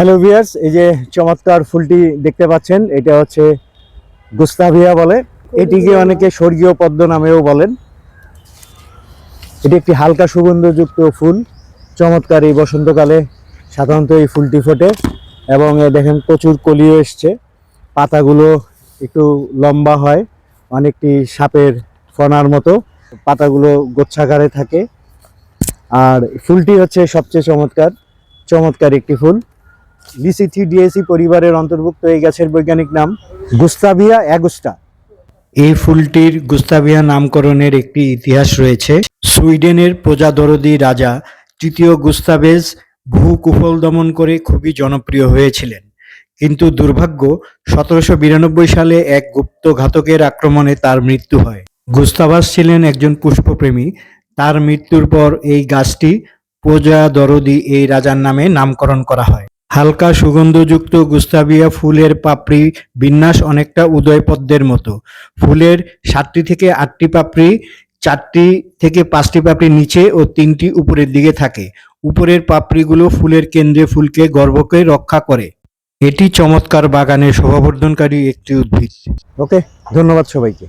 Hello viewers এই যে চমৎকার ফুলটি দেখতে পাচ্ছেন, এটা হচ্ছে গুস্তাভিয়া বলে। এটিকে অনেকে স্বর্গীয় পদ্ম নামেও বলেন। এটি একটি হালকা সুগন্ধযুক্ত ফুল। চমৎকার এই বসন্তকালে সাধারণত এই ফুলটি ফোটে এবং দেখেন প্রচুর কলিও এসছে। পাতাগুলো একটু লম্বা হয়, অনেকটি সাপের ফনার মতো। পাতাগুলো গোচ্ছাকারে থাকে। আর ফুলটি হচ্ছে সবচেয়ে চমৎকার চমৎকার একটি ফুল। পরিবারের অন্তর্ভুক্ত এই গাছের বৈজ্ঞানিক নাম গুস্তাভিয়া অ্যাগুস্টা। এই ফুলটির গুস্তাভিয়া নামকরণের একটি ইতিহাস রয়েছে। সুইডেনের প্রজাদরদি রাজা তৃতীয় গুস্তাভেজ ভূ কুফল দমন করে খুবই জনপ্রিয় হয়েছিলেন। কিন্তু দুর্ভাগ্য, সতেরোশো বিরানব্বই সালে এক গুপ্ত ঘাতকের আক্রমণে তার মৃত্যু হয়। গুস্তাভাস ছিলেন একজন পুষ্পপ্রেমী। তার মৃত্যুর পর এই গাছটি প্রজা দরদি এই রাজার নামে নামকরণ করা হয়। হালকা সুগন্ধযুক্ত গুস্তাভিয়া ফুলের পাপড়ি বিন্যাস অনেকটা উদয় পদ্মের মতো। ফুলের সাতটি থেকে আটটি পাপড়ি, চারটি থেকে পাঁচটি পাপড়ি নিচে ও তিনটি উপরের দিকে থাকে। উপরের পাপড়িগুলো ফুলের কেন্দ্রে ফুলকে গর্ভকে রক্ষা করে। এটি চমৎকার বাগানের শোভাবর্ধনকারী একটি উদ্ভিদ। ওকে, ধন্যবাদ সবাইকে।